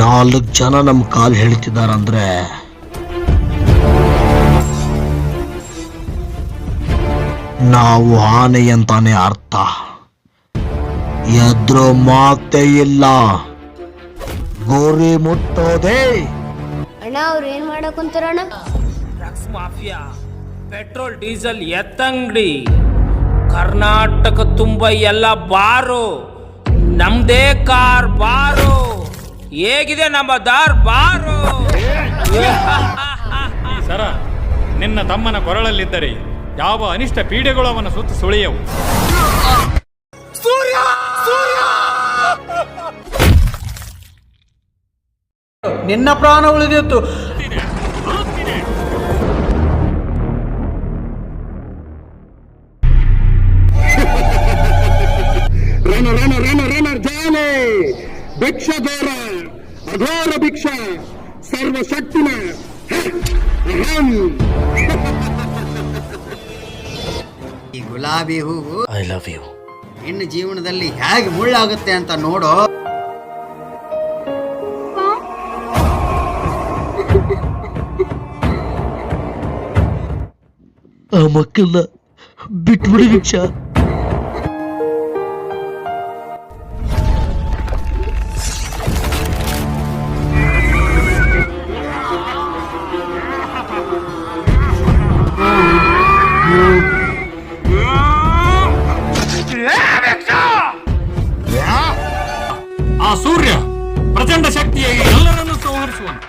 ನಾಲ್ಕು ಜನ ನಮ್ಮ ಕಾಲು ಹೇಳ್ತಿದಾರಂದ್ರೆ ನಾವು ಆನೆ ಅಂತಾನೆ ಅರ್ಥ. ಎದ್ರು ಮಾತೇ ಇಲ್ಲ. ಗೋರಿ ಮುಟ್ಟೋದೆ. ಅಣ್ಣ ಅವ್ರು ಏನ್ ಮಾಡಕ್ ಡ್ರಗ್ಸ್ ಮಾಫಿಯಾ ಪೆಟ್ರೋಲ್ ಡೀಸೆಲ್ ಎತ್ತಂಗಡಿ. ಕರ್ನಾಟಕ ತುಂಬ ಎಲ್ಲ ಬಾರು. ನಮ್ದೇ ಕಾರ್ ಬಾರು. ಹೇಗಿದೆ ನಮ್ಮ ದಾರ್ ಬಾರು? ಸರ ನಿನ್ನ ತಮ್ಮನ ಕೊರಳಲ್ಲಿದ್ದರೆ ಯಾವ ಅನಿಷ್ಟ ಪೀಡೆಗಳು ಅವನ ಸುತ್ತ ಸುಳಿಯವು? ನಿನ್ನ ಪ್ರಾಣ ಉಳಿದಿತ್ತು. ಭಿಕ್ಷಧೋರ ಅಘೋರ ಭಿಕ್ಷ ಸರ್ವಶಕ್ತಿನ ಈ ಗುಲಾಬಿ ಹೂವು ಐ ಲವ್ ಯು ಹೆಣ್ಣು ಜೀವನದಲ್ಲಿ ಹೇಗೆ ಮುಳ್ಳಾಗುತ್ತೆ ಅಂತ ನೋಡೋ. ಆ ಮಕ್ಕಳನ್ನ ಬಿಟ್ಬಿಡಿ ಭಿಕ್ಷಾ. ಆ ಸೂರ್ಯ ಪ್ರಚಂಡ ಶಕ್ತಿಯಾಗಿ ಎಲ್ಲರನ್ನೂ ಸಂಹರಿಸುವನು